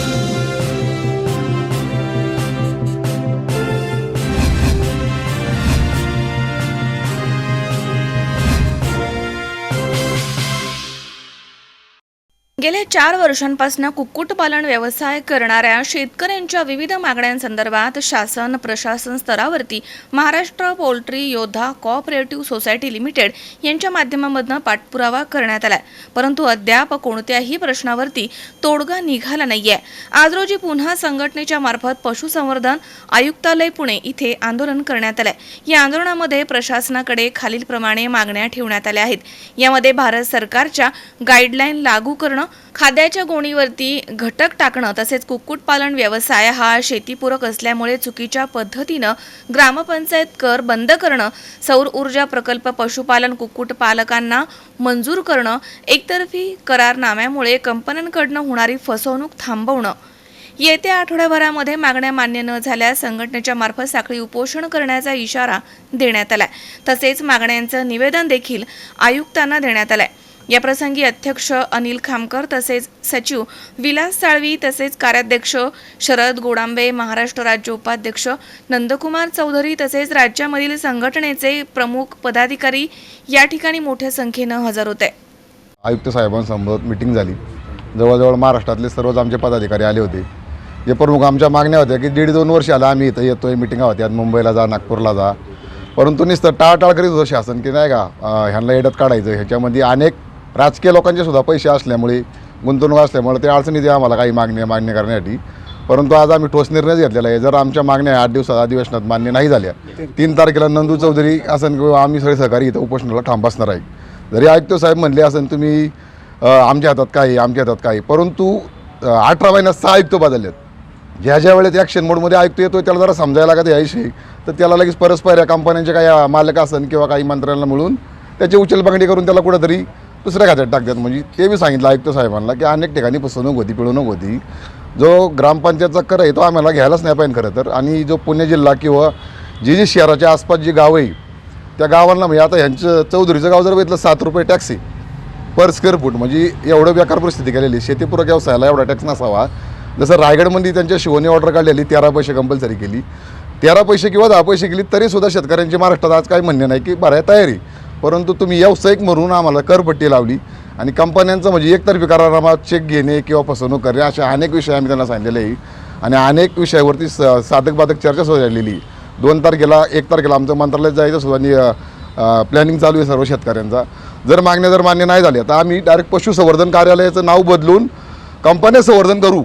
Thank you. गेल्या चार वर्षांपासून कुक्कुटपालन व्यवसाय करणाऱ्या शेतकऱ्यांच्या विविध मागण्यांसंदर्भात शासन प्रशासन स्तरावरती Maharashtra poultry Yoddha cooperative society limited यांच्या माध्यमामधनं पाठपुरावा करण्यात आलाय. परंतु अद्याप कोणत्याही प्रश्नावरती तोडगा निघाला नाहीये. आज रोजी पुन्हा संघटनेच्या मार्फत पशुसंवर्धन आयुक्तालय पुणे इथे आंदोलन करण्यात आलंय. या आंदोलनामध्ये प्रशासनाकडे खालीलप्रमाणे मागण्या ठेवण्यात आल्या आहेत. यामध्ये भारत सरकारच्या गाईडलाईन लागू करणं खाद्याच्या गोणीवरती घटक टाकणं तसेच कुक्कुटपालन व्यवसाय हा शेतीपूरक असल्यामुळे चुकीच्या पद्धतीनं ग्रामपंचायत कर बंद करणं सौर ऊर्जा प्रकल्प पशुपालन कुक्कुटपालकांना मंजूर करणं एकतर्फी करारनाम्यामुळे कंपन्यांकडनं होणारी फसवणूक थांबवणं. येत्या आठवड्याभरामध्ये मागण्या मान्य न झाल्यास संघटनेच्या मार्फत साखळी उपोषण करण्याचा इशारा देण्यात आलाय. तसेच मागण्यांचं निवेदन देखील आयुक्तांना देण्यात आलंय. याप्रसंगी अध्यक्ष अनिल खामकर तसेच सचिव विलास साळवी तसेच कार्याध्यक्ष शरद गोडांबे महाराष्ट्र राज्य उपाध्यक्ष नंदकुमार चौधरी तसेच राज्यामधील संघटनेचे प्रमुख पदाधिकारी या ठिकाणी मोठ्या संख्येनं हजर होते. आयुक्त साहेबांसमोर मिटिंग झाली. जवळजवळ महाराष्ट्रातले सर्वच आमचे पदाधिकारी आले होते. जे प्रमुख आमच्या मागण्या होत्या की दीड दोन वर्ष आला आम्ही इथं येतोय मिटिंगा होत्या मुंबईला जा नागपूरला जा. परंतु नुसतं टाळटाळ करीत होतं शासन की नाही का ह्यांना येडत काढायचं ह्याच्यामध्ये अनेक राजकीय लोकांचे सुद्धा पैसे असल्यामुळे गुंतवणूक असल्यामुळे ते अडचणी द्या आम्हाला काही मागण्या मान्य करण्यासाठी. परंतु आज आम्ही ठोस निर्णय घेतलेला आहे. जर आमच्या मागण्या आठ दिवसात अधिवेशनात मान्य नाही झाल्या तीन तारखेला नंदू चौधरी असन किंवा आम्ही सगळे सहकारी इथं उपोषणाला ठाम बसणार आहे. जरी आयुक्त साहेब म्हणले असेल तुम्ही आमच्या हातात काही आमच्या हातात काही परंतु अठरा महिन्यात सहा आयुक्त बदललेत. ज्या ज्या वेळेत ॲक्शन मोडमध्ये आयुक्त येतो त्याला जरा समजायला लागत याविषयी तर त्याला लगेच परस्पर या कंपन्यांचे काही मालक असन किंवा काही मंत्र्यांना मिळून त्याची उचलबांगडी करून त्याला कुठंतरी दुसऱ्या खात्यात टाकतात. म्हणजे ते बी सांगितलं आयुक्त साहेबांना की अनेक ठिकाणी फसवणूक होती पिळवणूक होती. जो ग्रामपंचायतचा कर आहे तो आम्हाला घ्यायलाच नाही पाहिजे खरं तर. आणि जो पुणे जिल्हा किंवा जी जी शहराच्या आसपास जी गावं आहे त्या गावांना म्हणजे आता ह्यांचं चौधरीचं गाव जर बघितलं सात रुपये टॅक्सी पर स्क्वेअर फूट म्हणजे एवढं बेकार परिस्थिती केलेली शेतीपूरक व्यवसायाला एवढा टॅक्स नसावा. जसं रायगडमध्ये त्यांच्या शिवणी ऑर्डर काढलेली तेरा पैसे कंपल्सरी केली. तेरा पैसे किंवा दहा पैसे केली तरीसुद्धा शेतकऱ्यांची महाराष्ट्रात आज काही म्हणणे नाही की भराय तयारी. परंतु तुम्ही व्यावसायिक म्हणून आम्हाला करपट्टी लावली. आणि कंपन्यांचं म्हणजे एकतर्फी करारामा चेक घेणे किंवा फसवणूक करणे असे अनेक विषय आम्ही त्यांना सांगितलेले आहे आणि अनेक विषयावरती स साधक बाधक चर्चा सुरू झालेली आहे. दोन तारखेला एक तारखेला आमचं मंत्रालयात जायचं सुद्धा प्लॅनिंग चालू आहे सर्व शेतकऱ्यांचा. जर मागण्या जर मान्य नाही झाल्या तर आम्ही डायरेक्ट पशुसंवर्धन कार्यालयाचं नाव बदलून कंपन्या संवर्धन करू.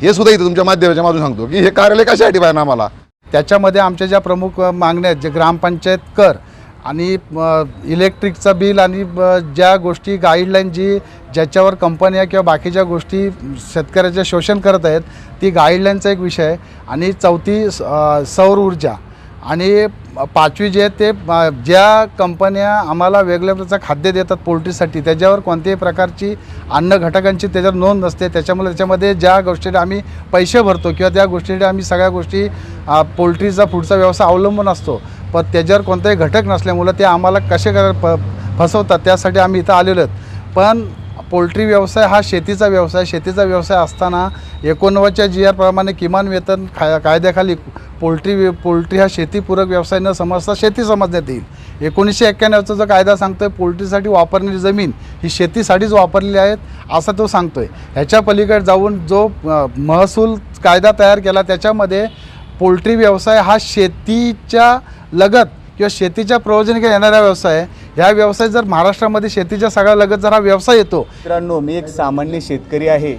हे सुद्धा इथं तुमच्या माध्यमाच्या माझून सांगतो की हे कार्यालय कशासाठी पाहिजे आम्हाला? त्याच्यामध्ये आमच्या ज्या प्रमुख मागण्या आहेत जे ग्रामपंचायत कर आणि इलेक्ट्रिकचं बिल आणि ब- ज्या गोष्टी गाईडलाईन जी ज्याच्यावर कंपन्या किंवा बाकीच्या गोष्टी शेतकऱ्याचे शोषण करत आहेत ती गाईडलाईनचा एक विषय आहे. आणि चौथी स- सौर ऊर्जा. आणि पाचवी जे आहे ते ज्या कंपन्या आम्हाला वेगळ्या प्रकारचं खाद्य देतात पोल्ट्रीसाठी त्याच्यावर कोणत्याही प्रकारची अन्न घटकांची त्याच्यावर नोंद नसते. त्याच्यामुळे त्याच्यामध्ये ज्या गोष्टीला आम्ही पैसे भरतो किंवा त्या गोष्टीसाठी आम्ही सगळ्या गोष्टी पोल्ट्रीचा पुढचा व्यवसाय अवलंबून असतो पण त्याच्यावर कोणताही घटक नसल्यामुळं ते आम्हाला कसे कर प फसवतात त्यासाठी आम्ही इथं आलेलो आहेत. पण पोल्ट्री व्यवसाय हा शेतीचा व्यवसाय. शेतीचा व्यवसाय असताना एकोणनव्वदच्या जी आरप्रमाणे किमान वेतन खा कायद्याखाली पोल्ट्री पोल्ट्री हा शेतीपूरक व्यवसाय न समजता शेती समजण्यात येईल. एकोणीसशे एक्क्याण्णवचा जो कायदा सांगतो आहे पोल्ट्रीसाठी वापरलेली जमीन ही शेतीसाठीच वापरलेली आहेत असं तो सांगतोय. ह्याच्या पलीकडे जाऊन जो महसूल कायदा तयार केला त्याच्यामध्ये पोल्ट्री व्यवसाय हा शेतीच्या लगत किंवा शेतीच्या प्रयोजनाकडे येणारा व्यवसाय आहे. ह्या व्यवसाय जर महाराष्ट्रामध्ये शेतीच्या सगळ्या लगत जर हा व्यवसाय येतो. मित्रांनो मी एक सामान्य शेतकरी आहे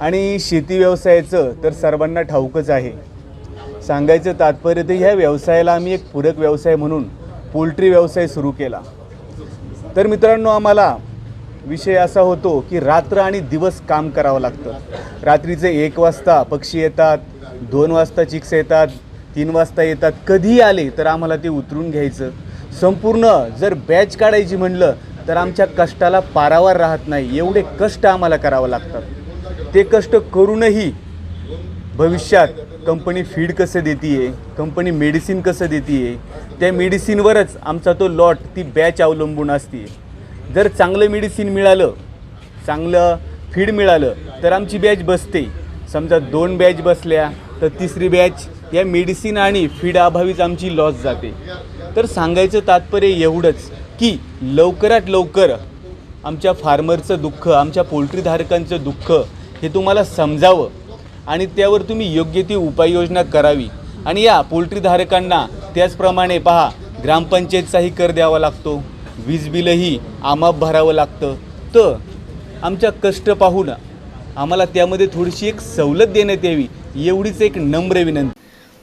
आणि शेती व्यवसायाचं तर सर्वांना ठाऊकच आहे. सांगायचं तात्पर्य तर ह्या व्यवसायाला आम्ही एक पूरक व्यवसाय म्हणून पोल्ट्री व्यवसाय सुरू केला. तर मित्रांनो आम्हाला विषय असा होतो की रात्र आणि दिवस काम करावं लागतं. रात्रीचे एक वाजता पक्षी येतात दोन वाजता चिक्स येतात तीन वाजता येतात. कधीही आले तर आम्हाला ते उतरून घ्यायचं. संपूर्ण जर बॅच काढायची म्हणलं तर आमच्या कष्टाला पारावार राहत नाही. एवढे कष्ट आम्हाला करावं लागतात. ते कष्ट करूनही भविष्यात कंपनी फीड कसं देते कंपनी मेडिसिन कसं देते त्या मेडिसिनवरच आमचा तो लॉट ती बॅच अवलंबून असते जर चांगलं मेडिसिन मिळालं चांगलं फीड मिळालं तर आमची बॅच बसते. समजा दोन बॅच बसल्या तर तिसरी बॅच या मेडिसिन आणि फीडाअभावीच आमची लॉस जाते. तर सांगायचं तात्पर्य एवढंच की लवकरात लवकर आमच्या फार्मरचं दुःख आमच्या पोल्ट्रीधारकांचं दुःख हे तुम्हाला समजावं आणि त्यावर तुम्ही योग्य ती उपाययोजना करावी. आणि या पोल्ट्रीधारकांना त्याचप्रमाणे पहा ग्रामपंचायतचाही कर द्यावा लागतो वीज बिलही आमाप भरावं लागतं. तर आमच्या कष्ट पाहून आम्हाला त्यामध्ये थोडीशी एक सवलत देण्यात यावी एवढीच एक नम्र विनंती.